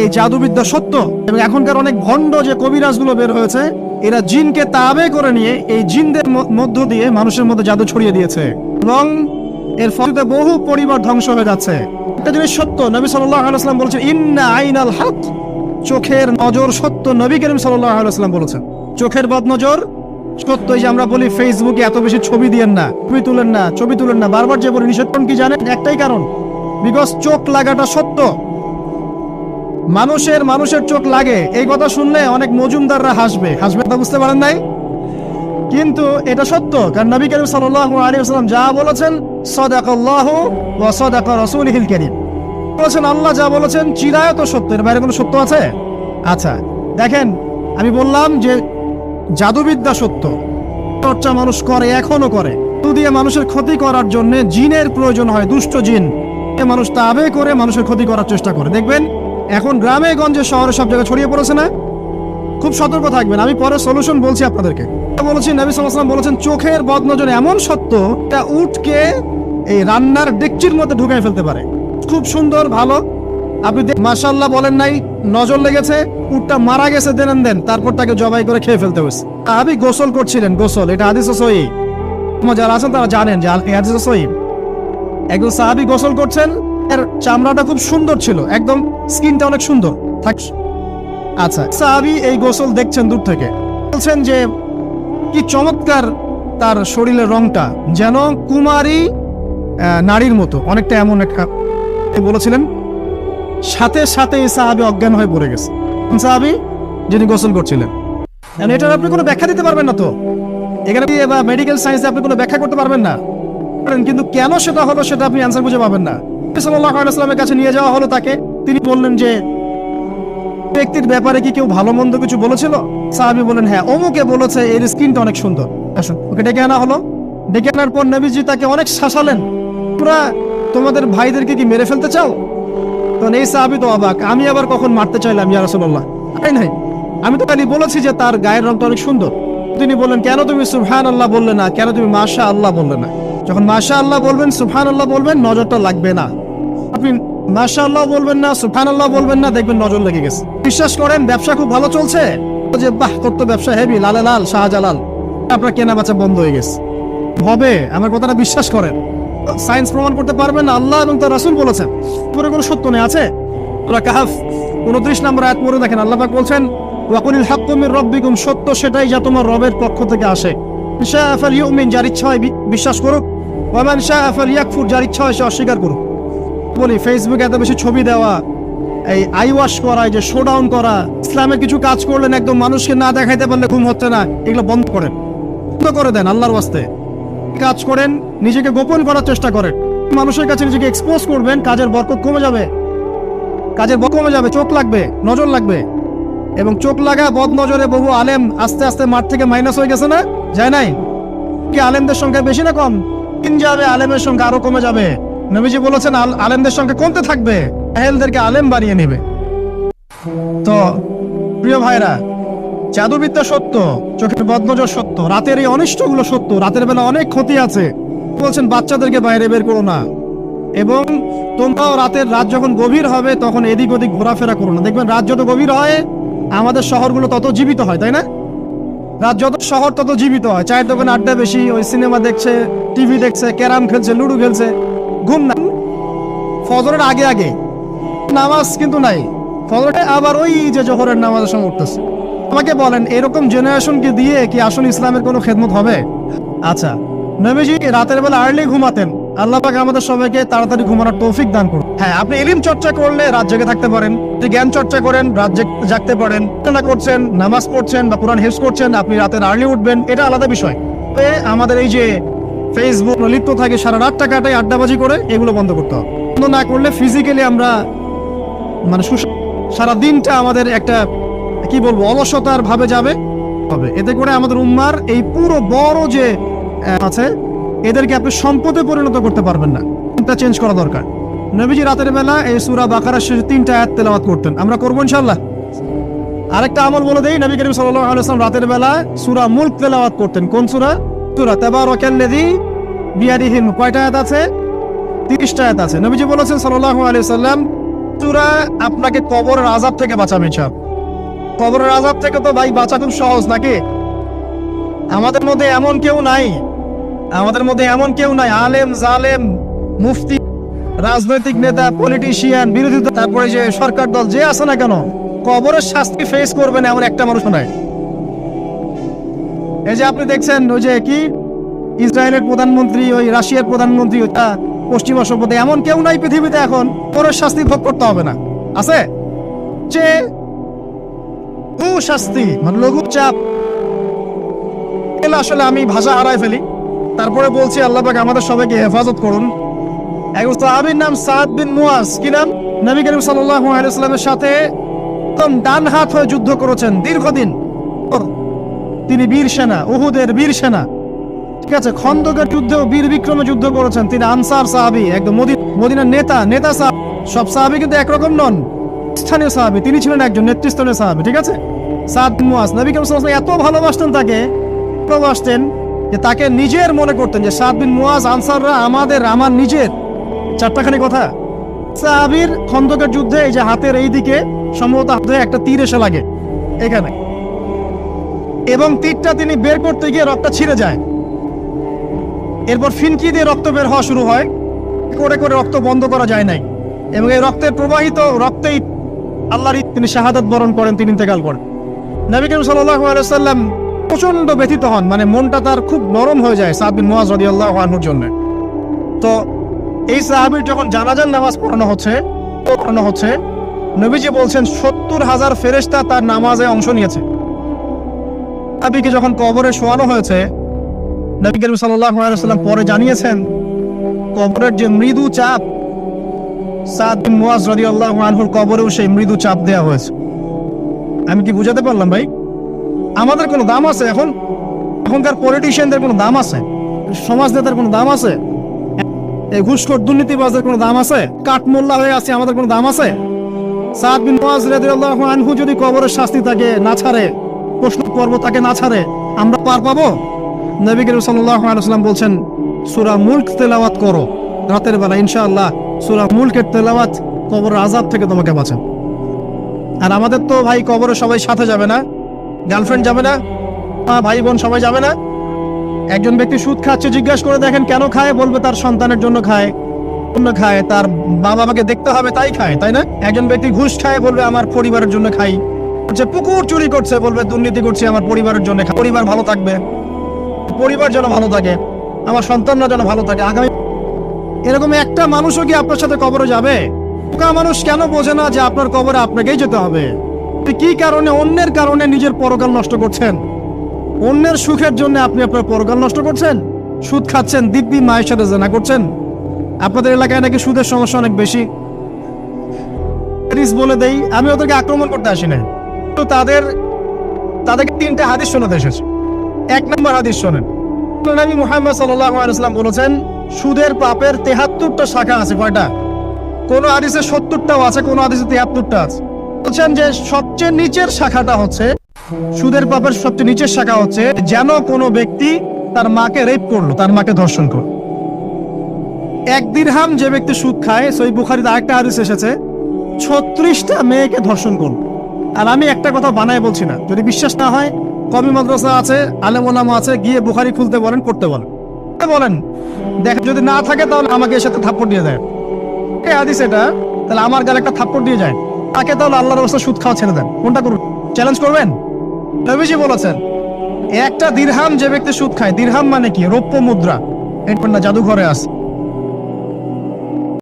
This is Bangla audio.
এই জাদুবিদ্যা সত্য? এবং এখনকার অনেক ভণ্ড যে কবিরাজগুলো বের হয়েছে, এরা জিনকে তাবে করে নিয়ে এই জিনদের মধ্য দিয়ে মানুষের মধ্যে জাদু ছড়িয়ে দিয়েছে। এবং এর ফলে বহু পরিবার ধ্বংস হয়ে যাচ্ছে। একটা জিনিস সত্য, নবী আলাইসলাম বলেছেন, ইন্না আইনাল হাত চোখের নজর সত্য, নবী করিম আলাইসলাম বলেছেন। চোখের বদ নজর সত্য যে আমরা বলি ফেসবুকে এত বেশি ছবি দিয়েন না, ছবি তুলেন না, ছবি তুলেন না, বারবার যে বলি, নিষেধ কি জানেন? একটাই কারণ বিকজ চোখ লাগাটা সত্য। মানুষের মানুষের চোখ লাগে। এই কথা শুনলে অনেক মজুমদাররা হাসবে। হাসবে তা বুঝতে পারেন নাই? কিন্তু এটা সত্য, কারণ নবী করিম সাল্লাল্লাহু আলাইহি যা বলেছেন, সাদাকাল্লাহু ওয়া সাদাকা রাসূলুহুল কারীম। বলেছেন, আল্লাহ যা বলেছেন, চিরায়ত সত্য। এর বাইরে কোনো সত্য আছে? আচ্ছা দেখেন, আমি বললাম যে জাদুবিদ্যা সত্য। চর্চা মানুষ করে, এখনও করে। দিয়ে মানুষের ক্ষতি করার জন্য জিনের প্রয়োজন হয়, দুষ্ট জিন। মানুষ তাবে করে মানুষের ক্ষতি করার চেষ্টা করে। দেখবেন এখন গ্রামে, গঞ্জে, শহরে সব জায়গায় ছড়িয়ে পড়েছে না? খুব সতর্ক থাকবেন, আমি পরে সলিউশন বলছি আপনাদেরকে। বলেছি, নবী সাল্লাল্লাহু বলেছেন, চোখের বদনজর এমন সত্য, এটা উটকে এই রান্নার ডেকচির মধ্যে ঢুকাই ফেলতে পারে। খুব সুন্দর, ভালো। আপনি মাশাল্লাহ বলেন নাই, নজর লেগেছে, উটটা মারা গেছে, দেন দেন, তারপর তাকে জবাই করে খেয়ে ফেলতে হয়েছে। আপনি গোসল করছিলেন, গোসল, এটা হাদিস সহি যারা আছেন তারা জানেন যে হাদিস সহি একজন সাহাবি গোসল করছেন এর চামড়াটা খুব সুন্দর ছিল। একদম স্কিনটা অনেক সুন্দর। থাক। আচ্ছা সাহাবি এই গোসল দেখছেন দূর থেকে। বলছেন যে, কি চমৎকার তার শরীরের রংটা, যেন কুমারী নারীর মতো। অনেকটা এমন একটা বলেছিলেন। সাথে সাথে সাহাবি অজ্ঞান হয়ে পড়ে গেছে। সাহাবি, যিনি গোসল করছিলেন। এটার আপনি কোনো ব্যাখ্যা দিতে পারবেন না তো? এখানে মেডিকেল সায়েন্সে আপনি কোনো ব্যাখ্যা করতে পারবেন না? কিন্তু কেন সেটা হলো সেটা আপনি অ্যান্সার খুঁজে পাবেন না। সাল্লাহ কাছে নিয়ে যাওয়া হলো তাকে। তিনি বললেন যে, ব্যক্তির ব্যাপারে কি কেউ ভালো মন্দ কিছু বলেছিল? সাহাবি বলেন হ্যাঁ অমুকে বলেছে, এর স্কিনটা অনেক সুন্দর। আসুন, ওকে ডেকে আনা হলো। ডেকে আনার পর নবীজি তাকে অনেক শাসালেন। তোমরা তোমাদের ভাইদেরকে কি মেরে ফেলতে চাও? তখন এই সাহাবি তো অবাক, আমি আবার কখন মারতে চাইলাম, ইয়া রাসূলুল্লাহ? তাই নাই, আমি তো খালি বলেছি যে তার গায়ের রংটা অনেক সুন্দর। তিনি বললেন, কেন তুমি সুবহান আল্লাহ বললে না? কেন তুমি মাশা আল্লাহ বললে না? যখন মাশা আল্লাহ বলবেন সুবহান আল্লাহ বলবেন, নজরটা লাগবে না। আপনি মাশাআল্লাহ বলবেন না সুবহান বলবেন না, দেখবেন নজর লেগে গেছে। বিশ্বাস করেন, ব্যবসা খুব ভালো চলছে? যে, বাহ তোর তো ব্যবসা হেভি, লালে লাল, শাহজালাল। আপনার কেনা বেচা বন্ধ হয়ে গেছে। হবে, আমার কথাটা বিশ্বাস করেন। সায়েন্স প্রমাণ করতে পারবেন, আল্লাহ এবং তার রাসূল বলেছেন। পুরো কোনো সত্য নেই, আছে? তোরা কাহাফ, উনত্রিশ নম্বর আয়াত পড়ে দেখেন, আল্লাহ পাক বলছেন, ওয়াকুনিল হাক্কু মির রব্বিকুম সত্য সেটাই যা তোমার রবের পক্ষ থেকে আসে। শাআ ফালইউমিন যার ইচ্ছা হয় বিশ্বাস করুক। ওয়া মান শাআ ফালইয়াকফুর যার ইচ্ছা হয় সে অস্বীকার করুক। বলি ফেসবুকে এত বেশি ছবি দেওয়া, এই আই ওয়াশ করা যে শো ডাউন করা ইসলামের কিছু কাজ করলেন একদম মানুষকে না দেখাইতে পারলে ঘুম হচ্ছে না, এগুলো বন্ধ করেন। বন্ধ করে দেন আল্লাহর ওয়াস্তে। কাজ করেন, নিজেকে গোপন করার চেষ্টা করেন। মানুষের কাছে নিজেকে এক্সপোজ করবেন, কাজের বরকত কমে যাবে। কাজের বরকত কমে যাবে, চোখ লাগবে, নজর লাগবে। এবং চোখ লাগা, বদ নজরে বহু আলেম আস্তে আস্তে মাঠ থেকে মাইনাস হয়ে গেছে না? যায় নাই? কি আলেমদের সংখ্যা বেশি না কম? দিন যাবে, আলেমের সংখ্যা আরও কমে যাবে। নবীজি বলেছেন, আল- আলেমদের সঙ্গে কমতে থাকবে? আহেলদেরকে আলেম বানিয়ে নেবে। তো, প্রিয় ভাইরা, জাদুবিদ্যা সত্য, চোখের বদনজর সত্য, রাতের এই অনিষ্টগুলো সত্য, রাতের বেলা অনেক ক্ষতি আছে। বলছেন, বাচ্চাদেরকে বাইরে বের করো না। এবং তোমরাও রাতের রাত যখন গভীর হবে, তখন এদিক ওদিক ঘোরাফেরা করো না। দেখবেন, রাত যত গভীর হয়, আমাদের শহরগুলো তত জীবিত হয়, তাই না? রাত যত শহর তত জীবিত হয়। চায়ের দোকানে আড্ডা বেশি, ওই সিনেমা দেখছে, টিভি দেখছে, ক্যারাম খেলছে, লুডো খেলছে। ঘুম না ফজরের আগে আগে। নামাজ কিন্তু নাই। ফজরে আবার ওই যে জোহরের নামাজের সময় উঠতেছে। আমাকে বলেন, এরকম জেনারেশনকে দিয়ে কি আসলে ইসলামের কোনো খেদমত হবে? আচ্ছা নবীজি রাতের বেলা আর্লি ঘুমাতেন। আল্লাহ পাক আমাদের সবাইকে তাড়াতাড়ি ঘুমানোর তৌফিক দান করুন। হ্যাঁ আপনি এলিম চর্চা করলে রাত জেগে থাকতে পারেন যদি জ্ঞান চর্চা করেন, রাত জেগ- জাগতে পারেন করছেন, নামাজ পড়ছেন বা কোরআন হেফজ করছেন, আপনি রাতের আর্লি উঠবেন, এটা আলাদা বিষয়। আমাদের এই যে ফেসবুক লিপ্ত থাকে, সারা রাতটা কাটাই আড্ডাবাজি করে এগুলো বন্ধ করতে হবে বন্ধ না করলে ফিজিক্যালি আমরা মানে সারা দিনটা আমাদের একটা, কি বলব, অলসতার ভাবে যাবে, হবে। এতে করে আমাদের উম্মার এই পুরো বড় যে আছে, এদেরকে আপনি সম্পদে পরিণত করতে পারবেন না। এটা চেঞ্জ করা দরকার। নবীজি রাতের বেলা এই সুরা বাকারা শেষে তিনটা আয়াত তেলাওয়াত করতেন। আমরা করব ইনশাল্লাহ আরেকটা আমল বলে দেই, নবী করিম ওয়াসাল্লাম রাতের বেলা সুরা মুলক তেলাওয়াত করতেন। কোন সূরা? সূরা তাবারাকাল্লাযী বিয়াদিহি কয়টা আয়াত আছে? 30টা আয়াত আছে। নবীজি বলেছেন সাল্লাল্লাহু আলাইহি ওয়াসাল্লাম মৃত্যুরা আপনাকে কবরের আজাব থেকে বাঁচাবে চাপ কবরের আজাব থেকে তো ভাই বাঁচা খুব সহজ নাকি? আমাদের মধ্যে এমন কেউ নাই, আমাদের মধ্যে এমন কেউ নাই, আলেম, জালেম, মুফতি, রাজনৈতিক নেতা, পলিটিশিয়ান, বিরোধী তারপরে যে সরকার দল, যে আছে না কেন, কবরের শাস্তি ফেস করবে না এমন একটা মানুষ নাই। এই যে আপনি দেখছেন, ওই যে কি? ইসরায়েলের প্রধানমন্ত্রী, ওই রাশিয়ার প্রধানমন্ত্রী ওইটা পশ্চিমা সভ্যতা এমন কেউ নাই পৃথিবীতে এখন কবরের শাস্তি ভোগ করতে হবে না। আছে? যে শাস্তি মানে লঘু চাপ আসলে আমি ভাষা হারাই ফেলি। তারপরে বলছি, আল্লাহ আমাদের সবাইকে হেফাজত করুন। একজন সাহাবীর নাম সাদ বিন মুয়াজ, কি নাম? নবী করিম আলাইহি সাথে একদম ডান হাত হয়ে যুদ্ধ করেছেন দীর্ঘদিন। তিনি বীর সেনা, উহুদের বীর সেনা। ঠিক আছে, খন্দকের যুদ্ধেও বীর বিক্রমে যুদ্ধ করেছেন। তিনি আনসার সাহাবী, একদম মদিনার নেতা নেতা সাহাবী। সব সাহাবী কিন্তু একরকম নন। স্থানীয় সাহাবী, তিনি ছিলেন একজন নেতৃস্থানীয় সাহাবী, ঠিক আছে? সাদ মুয়াজ নবী এত ভালোবাসতেন তাকে ভালোবাসতেন যে তাকে নিজের মনে করতেন যে সাদ বিন মুয়াজ আনসাররা আমাদের, আমার নিজের। চারটাখানি কথা। সাহাবীর খন্দকের যুদ্ধে এই যে হাতের এই দিকে সম্ভবত হাতে একটা তীর এসে লাগে, এখানে। এবং তীরটা তিনি বের করতে গিয়ে রক্তটা ছিঁড়ে যায়। এরপর ফিনকি দিয়ে রক্ত বের হওয়া শুরু হয়। করে করে রক্ত বন্ধ করা যায় নাই। এবং এই রক্তের প্রবাহিত রক্তেই আল্লাহর তিনি শাহাদাত বরণ করেন, তিনি ইন্তেকাল করেন। নবী করিম সাল্লাম প্রচণ্ড ব্যথিত হন। মানে মনটা তার খুব নরম হয়ে যায় সাদ বিন মুয়াজ রাদিয়াল্লাহু আনহুর জন্য। তো এই সাহাবীর যখন জানাজার নামাজ পড়ানো হচ্ছে পড়ানো হচ্ছে, নবীজি বলছেন, সত্তর হাজার ফেরেশতা তার নামাজে অংশ নিয়েছে। সাহাবীকে যখন কবরে শোয়ানো হয়েছে, নবী করিম সাল্লাম পরে জানিয়েছেন, কবরের যে মৃদু চাপ আনহুর কবরেও সেই মৃদু চাপ দেওয়া হয়েছে। আমি কি বুঝাতে পারলাম ভাই? আমাদের কোনো দাম আছে এখন? এখনকার পলিটিশিয়ানদের কোনো দাম আছে? সমাজ নেতার কোনো দাম আছে? এই ঘুষখোর দুর্নীতিবাজদের কোনো দাম আছে? কাঠমোল্লা হয়ে আছে, আমাদের কোনো দাম আছে? সাদ বিন মুয়াজ রাদিয়াল্লাহু আনহু যদি কবরের শাস্তি তাকে না ছাড়ে পর্ব তাকে না ছাড়ে, আমরা পার পাবো? নবী করিম আলাইহি বলছেন, সুরা মুলক তেলাওয়াত করো। রাতের বেলা, ইনশাআল্লাহ, সুরা মুলকের তেলাওয়াত কবর আযাব থেকে তোমাকে বাঁচান আর আমাদের তো ভাই কবরে সবাই সাথে যাবে না, গার্লফ্রেন্ড যাবে না ভাই, বোন সবাই যাবে না। একজন ব্যক্তি সুদ খাচ্ছে, জিজ্ঞাসা করে দেখেন কেন খায়, বলবে তার সন্তানের জন্য খায় জন্য খায়, তার বাবা মাকে দেখতে হবে, তাই খায়, তাই না? একজন ব্যক্তি ঘুষ খায়, বলবে আমার পরিবারের জন্য খাই। হচ্ছে পুকুর চুরি করছে বলবে, দুর্নীতি করছে আমার পরিবারের জন্য, পরিবার ভালো থাকবে। পরিবার যেন ভালো থাকে, আমার সন্তানরা যেন ভালো থাকে। আগামী এরকম একটা মানুষও কি আপনার সাথে কবরে যাবে? বোকা মানুষ কেন বোঝে না যে আপনার কবরে আপনাকেই যেতে হবে? কি কারণে, অন্যের কারণে নিজের পরকাল নষ্ট করছেন? অন্যের সুখের জন্য আপনি আপনার পরকাল নষ্ট করছেন? সুদ খাচ্ছেন, দিব্যি মায়ের সাথে জানা করছেন? আপনাদের এলাকায় নাকি সুদের সমস্যা অনেক বেশি? বলে দেই, আমি ওদেরকে আক্রমণ করতে আসি না তো তাদের, তাদেরকে তিনটা হাদিস শোনাতে এসেছে। এক নম্বর হাদিস শোনেন। নবী মুহাম্মদ বলেছেন, সুদের পাপের তেহাত্তরটা শাখা আছে, কয়টা? কোন হাদিসে সত্তরটাও আছে, কোন তেহাত্তরটা আছে। বলছেন যে সবচেয়ে নিচের শাখাটা হচ্ছে, সুদের পাপের সবচেয়ে নিচের শাখা হচ্ছে যেন কোনো ব্যক্তি তার মাকে রেপ করল, তার মাকে ধর্ষণ করল। এক দিরহাম যে ব্যক্তি সুদ খায়, সই বুখারিতে আরেকটা হাদিস এসেছে, ছত্রিশটা মেয়েকে ধর্ষণ করল। আর আমি একটা কথা বানায় বলছি না। যদি বিশ্বাস না হয়, কবি মাদ্রাসা আছে, আলেম ওলামা আছে, গিয়ে বুখারি খুলতে বলেন, করতে বলেন। বলেন, দেখ, যদি না থাকে তাহলে আমাকে এর সাথে থাপ্পড় দিয়ে দেয়। এই হাদিস এটা, তাহলে আমার গালে একটা থাপ্পড় দিয়ে যায়। তাকে তাহলে আল্লাহর অবস্থা সুদ খাওয়া ছেড়ে দেন। কোনটা করুন চ্যালেঞ্জ করবেন? নবীজি বলেছেন, একটা দিরহাম যে ব্যক্তি সুদ খায়, দিরহাম মানে কি? রৌপ্য মুদ্রা। এটা না, জাদুঘরে আছে।